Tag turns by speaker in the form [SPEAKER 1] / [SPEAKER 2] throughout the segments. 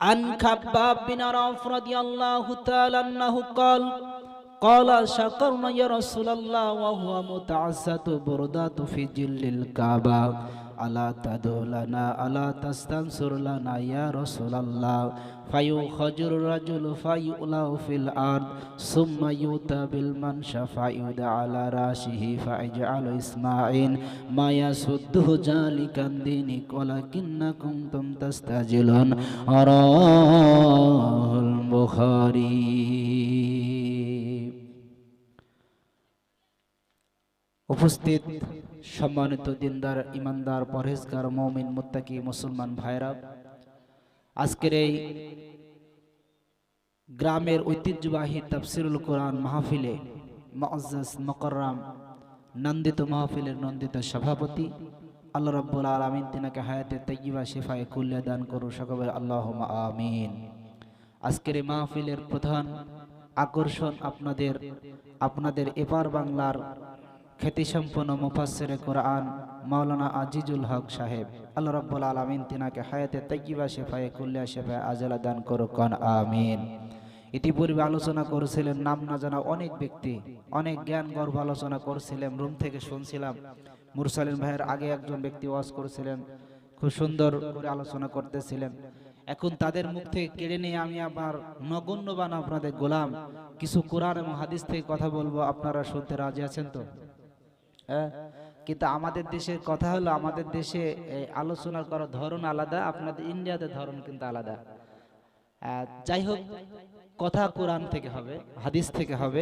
[SPEAKER 1] عن خباب بن عوف رضي الله تعالى عنه قال قال شكرنا يا رسول الله وهو متعسد بردات في جل الكعبة ألا تدعو لنا ألا تستنصر لنا يا رسول الله فيخرج الرجل فيؤلى في الأرض ثم يؤتى بالمنشى فيودع على راسه فيجعل إسماعيل ما يسده ذلك عن دينك ولكنكم كنتم تستعجلون رواه البخاري উপস্থিত সম্মানিত দিনদার, ইমানদার, পরহেজগার, মৌমিন, মুত্তাকি, মুসলমান ভাইরা আজকের এই গ্রামের ঐতিহ্যবাহী তাফসিরুল কোরআন মাহফিলে মুআজ্জাজ মুকররম নন্দিত মাহফিলের নন্দিত সভাপতি আল্লাহ রাব্বুল আলামিন তিনাকে হায়াতে তাইয়্যিবা, শিফায়ে কুল্লিয়া দান করুন সকলে আল্লাহুম্মা আমিন। আজকের এই মাহফিলের প্রধান আকর্ষণ আপনাদের আপনাদের এপার বাংলার খ্যাতিসম্পন্ন মুফাসসিরে কোরআন মাওলানা আজিজুল হক সাহেব। আল্লাহ রাব্বুল আলামিন তিনাকে হায়াতে তাইয়্যিবা, শিফায়ে কুল্লিয়া, শিফায়ে আজালা দান করুক আমিন। ইতিপূর্বে আলোচনা করেছিলেন, নাম না জানা অনেক ব্যক্তি, অনেক জ্ঞান গর্ভ আলোচনা করছিলেন, রুম থেকে শুনছিলাম। মুরসালিন ভাইয়ের আগে একজন ব্যক্তি ওয়াজ করেছিলেন, খুব সুন্দর করে আলোচনা করতেছিলেন। এখন তাদের মুখ থেকে কেড়ে নিয়ে আমি আবার নগণ্যবান আপনাদের গোলাম। কিছু কোরআন এবং হাদিস থেকে কথা বলব, আপনারা শুনতে রাজি আছেন তো? হ্যাঁ? কিন্তু আমাদের দেশের কথা হলো, আমাদের দেশে আলোচনা করার ধরন আলাদা, আপনাদের ইন্ডিয়াতে ধরন কিন্তু আলাদা। যাই হোক, কথা কোরআন থেকে হবে, হাদিস থেকে হবে।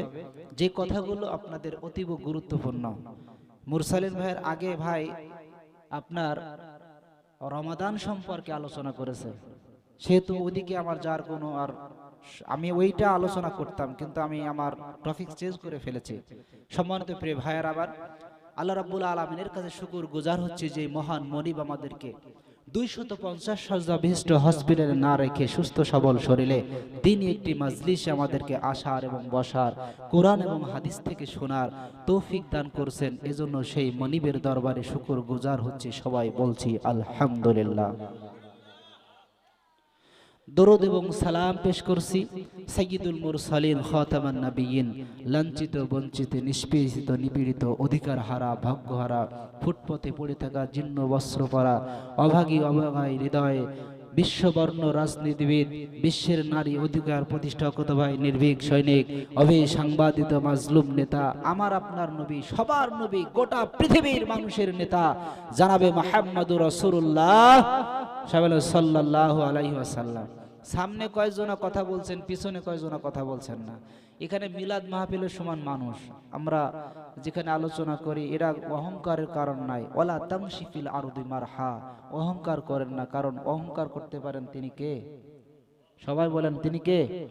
[SPEAKER 1] যে কথাগুলো আপনাদের অতীব গুরুত্বপূর্ণ। মুরসালিন ভাইয়ের আগে ভাই আপনার রমাদান সম্পর্কে আলোচনা করেছে। সেহেতু ওদিকে আমার যার কোনো আর আমি ওইটা আলোচনা করতাম, কিন্তু আমি আমার টপিক চেঞ্জ করে ফেলেছি। সম্মানিত প্রিয় ভাইয়ার আবার আল্লাহ রাবুল আলমিনের কাছে শুকুর গুজার হচ্ছে যে মহান মনিব আমাদেরকে দুইশত পঞ্চাশ সজ্জা বিশিষ্ট হসপিটালে না রেখে সুস্থ সবল শরীরে দিন একটি মাজলিসে আমাদেরকে আসার এবং বসার, কোরআন এবং হাদিস থেকে শোনার তৌফিক দান করছেন। এজন্য সেই মনিবের দরবারে শুকুর গুজার হচ্ছে সবাই বলছি আলহামদুলিল্লাহ। দরুদ এবং সালাম পেশ করছি সাইয়্যিদুল মুরসালিন খাতামান নাবিয়িন লাঞ্ছিত, বঞ্চিত, নিষ্পেষিত, নিপীড়িত অধিকার হারা ভাগ্যহারা, ফুটপথে পড়ে থাকা জীর্ণ বস্ত্র পরা অভাগী অভাগাই হৃদয়ে বিশ্ববর্ণ রাজনীতিবিদ, বিশ্বের নারী অধিকার প্রতিষ্ঠাকত ভাই নির্ভীক সৈনিক অভি সাংবাদিত মাজলুম নেতা, আমার আপনার নবী, সবার নবী, গোটা পৃথিবীর মানুষের নেতা, জানাবে মাহমুদুর রসুল্লাহ সাল্লাহ আলাইহি ওয়াসাল্লাম। সামনে কয়জনা কথা বলছেন, পিছনে কয়জনা কথা বলছেন না। এখানে মিলাদ মাহফিলের সমান মানুষ। আমরা যেখানে আলোচনা করি, এরা অহংকারের কারণ নাই। ওলা তামসিফিল আরদি মারহা। অহংকার করেন না, কারণ অহংকার করতে পারেন তিনি কে? সবাই বলেন, তিনি কে?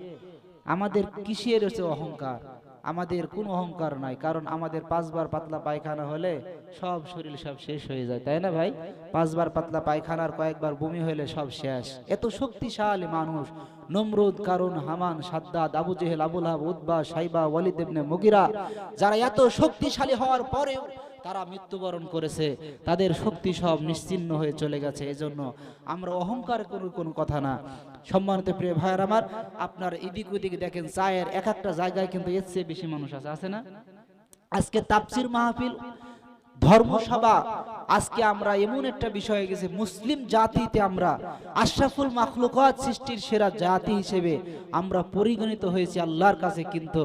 [SPEAKER 1] আমাদের কিসের রয়েছে অহংকার? আমাদের কোনো অহংকার নাই কারণ আমাদের পাঁচবার পাতলা পায়খানা হলে সব শরীর সব শেষ হয়ে যায় তাই না ভাই? পাঁচবার পাতলা পায়খানার কয়েকবার বমি হলে সব শেষ। এত শক্তিশালী মানুষ নমরুদ কারণ Haman Shaddad Abu Jahl Abul hub উদ্বা Shaiba Walid ইবনে মুগিরা যারা এত শক্তিশালী হওয়ার পরেও তারা মৃত্যুবরণ করেছে তাদের শক্তি সব নিশ্চিন্ন হয়ে চলে গেছে। এজন্য আমরা অহংকার কোনো কোনো কথা না। সম্মানিত প্রিয় ভাইয়ের আমার, আপনার এদিক ওদিক দেখেন, চায়ের এক একটা জায়গায় কিন্তু এর চেয়ে বেশি মানুষ আছে আছে না? আজকে তাপসির মাহফিল, ধর্মসভা আজকে আমরা এমন একটা বিষয় গেছে, মুসলিম জাতিতে আমরা আশরাফুল মাখলুকাত সৃষ্টির সেরা জাতি হিসেবে আমরা পরিগণিত হয়েছি আল্লাহর কাছে, কিন্তু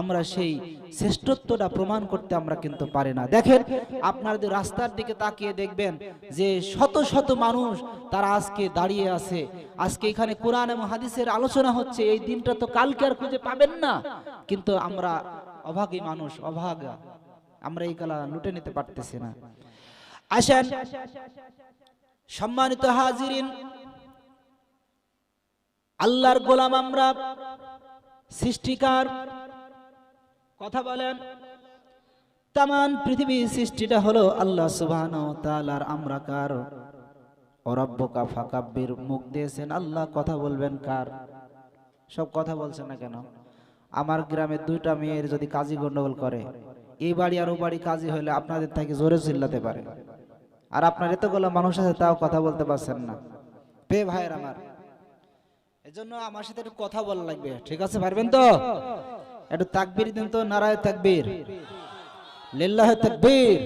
[SPEAKER 1] আমরা সেই শ্রেষ্ঠত্বটা প্রমাণ করতে আমরা কিন্তু পারি না। দেখেন আপনাদের রাস্তার দিকে তাকিয়ে দেখবেন যে শত শত মানুষ তারা আজকে দাঁড়িয়ে আছে, আজকে এখানে কোরআন এবং হাদিসের আলোচনা হচ্ছে, এই দিনটা তো কালকে আর খুঁজে পাবেন না। কিন্তু আমরা অভাগী মানুষ, অভাগা, আমরা এই কালা লুটে নিতে পারতেছি না। আসেন। সম্মানিত হাজিরিন, আল্লাহর গোলাম আমরা সৃষ্টিকার। কথা বলেন তামান পৃথিবী সৃষ্টিটা হলো আল্লাহ সুবহানাহু ওয়া তাআলার আমরা কার? অরব্বকা ফাকাব্বির, মুখ দিয়েছেন আল্লাহ, কথা বলবেন কার? সব কথা বলছেন না কেন? আমার গ্রামের দুইটা মেয়ের যদি কাজী গন্ডগোল করে, এই বাড়ি আর ও বাড়ি কাজী হলে আপনাদের থেকে জোরে চিল্লাতে পারে। আর আপনার এতগুলো মানুষ আছে, তাও কথা বলতে পারছেন না। পে ভাইয়ের আমার, এজন্য আমার সাথে একটু কথা বলা লাগবে, ঠিক আছে পারবেন তো? একটু তাকবীর দিন তো, নারায় তাকবীর। লিল্লাহ তাকবীর,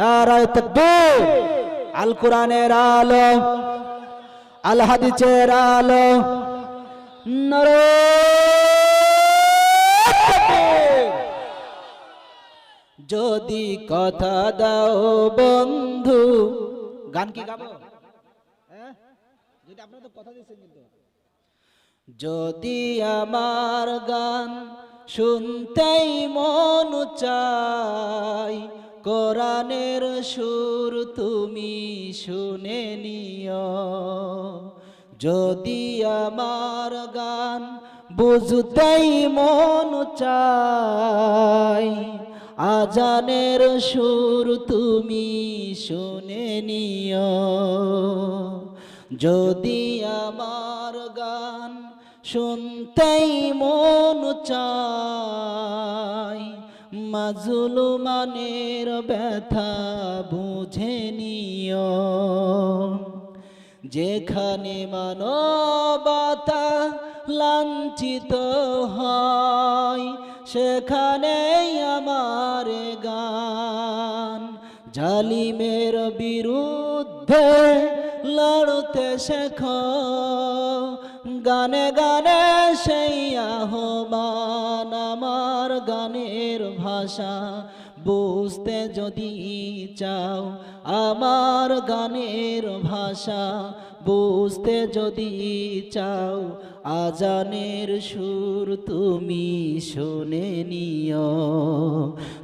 [SPEAKER 1] নারায় তাকবীর। আল কোরআনের আলো, আল হাদিসের আলো নারায় তাকবীর। যদি কথা দাও বন্ধু। গান কি গাবো? হ্যাঁ? যদি আমার গান শুনতেই মন চাই কোরআনের সুর তুমি শুনে নিও। যদি আমার গান বুঝতেই মন চাই আজানের সুর তুমি শুনে নিও। যদি আমার গান শুনতেই মন চাই মাজুলুমানের ব্যথা বুঝে নিও। যেখানে মানবতা লাঞ্ছিত হয় সেখানেই আমার গান। জালিমের বিরুদ্ধে লড়তে শেখ, গানে গানে সেই আহ্বান আমার গানের ভাষা। বুঝতে যদি চাও আমার গানের ভাষা বুঝতে যদি চাও, আজানের সুর তুমি শুনে নিও।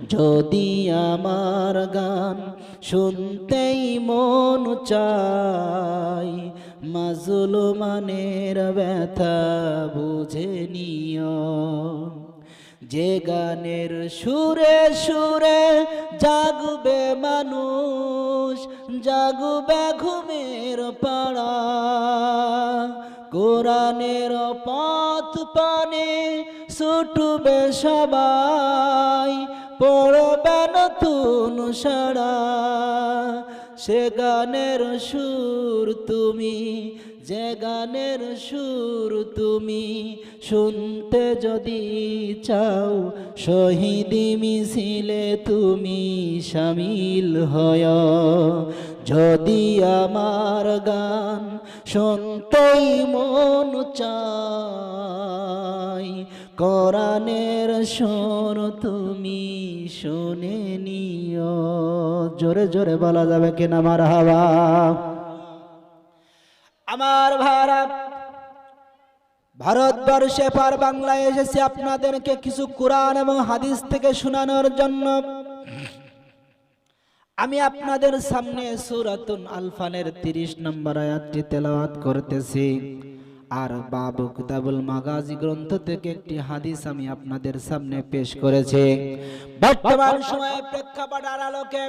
[SPEAKER 1] যদি আমার গান শুনতেই মন চাই মাজুল মানের ব্যথা বুঝে নিও। যে গানের সুরে সুরে জাগবে মানুষ, জাগবে ঘুমের পাড়া। কোরআনের পথ পানে ছুটবে সবাই, পড়বে নতুন সারা সে গানের সুর তুমি যে গানের সুর তুমি শুনতে যদি চাও, শহীদি মিছিলে তুমি সামিল হয়। যদি আমার গান শুনতেই মন চাই কোরআনের সুর তুমি শুনে নিও। জোরে জোরে বলা যাবে কিনা আমার হাওয়া আমার ভারত। ভারতবর্ষে পার বাংলায় এসেছি আপনাদেরকে কিছু কোরআন এবং হাদিস থেকে শোনানোর জন্য আমি আপনাদের সামনে সুরাতুন আলফানের তিরিশ নম্বর আয়াতটি তেলাওয়াত করতেছি। আর বাবু কিতাবুল মাগাজি গ্রন্থ থেকে একটি হাদিস আমি আপনাদের সামনে পেশ করেছি। বর্তমান সময়ে প্রেক্ষাপটের আলোকে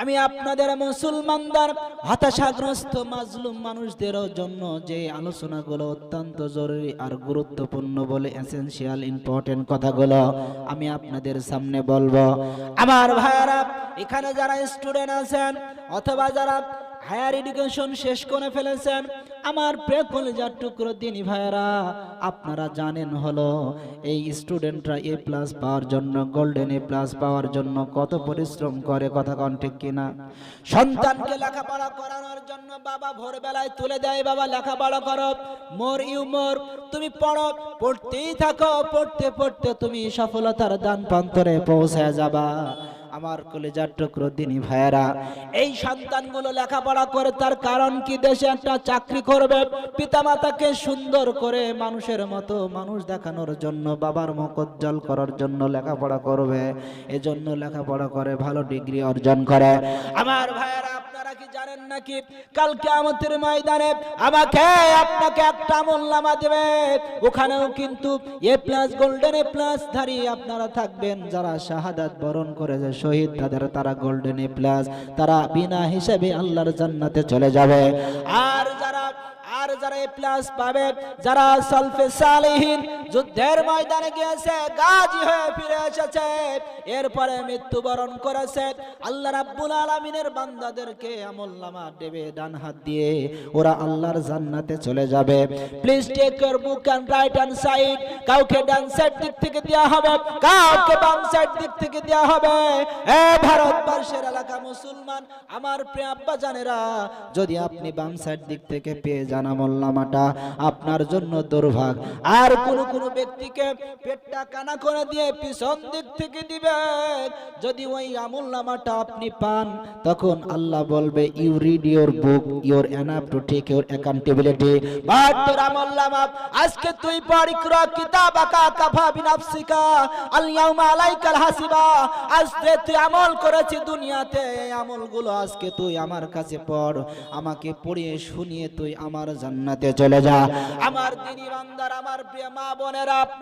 [SPEAKER 1] আমি আপনাদের মুসলমানদের হতাশাগ্রস্ত মাজলুম মানুষদের জন্য যে আলোচনাগুলো অত্যন্ত জরুরি আর গুরুত্বপূর্ণ বলে এসেনশিয়াল ইম্পর্টেন্ট কথাগুলো আমি আপনাদের সামনে বলব। আমার ভাইয়ারা, এখানে যারা স্টুডেন্ট আছেন অথবা যারা হায়ার এডুকেশন শেষ করে ফেলেছেন। আমার প্রিয় কলেজার টুকরো দিনী ভাইয়েরা, আপনারা জানেন হলো, এই স্টুডেন্টরা এ প্লাস পাওয়ার জন্য গোল্ডেন এ প্লাস পাওয়ার জন্য কত পরিশ্রম করে, কথা কন ঠিক কিনা? সন্তানকে লেখাপড়া করানোর জন্য বাবা ভোরবেলায় তুলে দেয়, বাবা, লেখাপড়া করো মোর ইউ মোর তুমি পড়ো, পড়তেই থাকো, পড়তে পড়তে তুমি সফলতার দান প্রান্তরে পৌঁছে যাবা। আমার কলেজার টুকরো দিনী ভাইয়েরা। এই সন্তানগুলো লেখাপড়া করে তার কারণ কি? দেশে একটা চাকরি করবে, পিতামাতাকে সুন্দর করে মানুষের মতো মানুষ দেখানোর জন্য, বাবার মুখ উজ্জ্বল করার জন্য লেখাপড়া করবে। এজন্য লেখাপড়া করে, ভালো ডিগ্রি অর্জন করে। আমার ভাইয়েরা, আপনারা কি জানেন নাকি? কালকে আমাদের ময়দানে আমাকে, আপনাকে একটা মোল্লামা দেবে। ওখানেও কিন্তু A plus golden A plus ধারী আপনারা থাকবেন, যারা শাহাদাত বরণ করে যে শহীদ তাদের তারা গোল্ডেন প্লাস তারা বিনা হিসেবে আল্লাহর জান্নাতে চলে যাবে। আর যারা এ প্লাস পাবে, যারা সলফে যুদ্ধের ময়দানে গিয়েছে, গাজী হয়ে ফিরে এসেছে। এরপরে মৃত্যুবরণ করেছে। আল্লাহ রাব্বুল আলামিনের বান্দাদেরকে আমলনামা দেবে ডান হাত দিয়ে ওরা আল্লাহর জান্নাতে চলে যাবে। Please take your book and right hand side কাউকে ডান সাইড দিক থেকে দেওয়া হবে, কাউকে বাম সাইড দিক থেকে দেওয়া হবে। এ ভারতবর্ষের এলাকা মুসলমান, আমার প্রিয় আব্বা জানেরা, যদি আপনি বাম সাইড দিক থেকে পেয়ে যান আমলনামাটা আপনার জন্য দুর্ভাগ। আর কোন কোন ব্যক্তিকে পেটটা কানা করে দিয়ে পিছন দিক থেকে দিবেন। যদি ওই আমলনামাটা আপনি পান, তখন আল্লাহ বলবে you read your book your enough to take your accountability but তোর আমলনামা, আজকে তুই পড়ি ক্রা কিতাবাকা কাফা বিনাফসিকা আল ইয়াউমা আলাইকাল হাসিবা। আজকে তুই আমল করেছি দুনিয়াতে, এই আমলগুলো আজকে তুই আমার কাছে পড়। আমাকে পড়িয়ে শুনিয়ে তুই আমার জান্নাতে চলে যা। আমার দিনী বান্দার আমার মা বোনেরা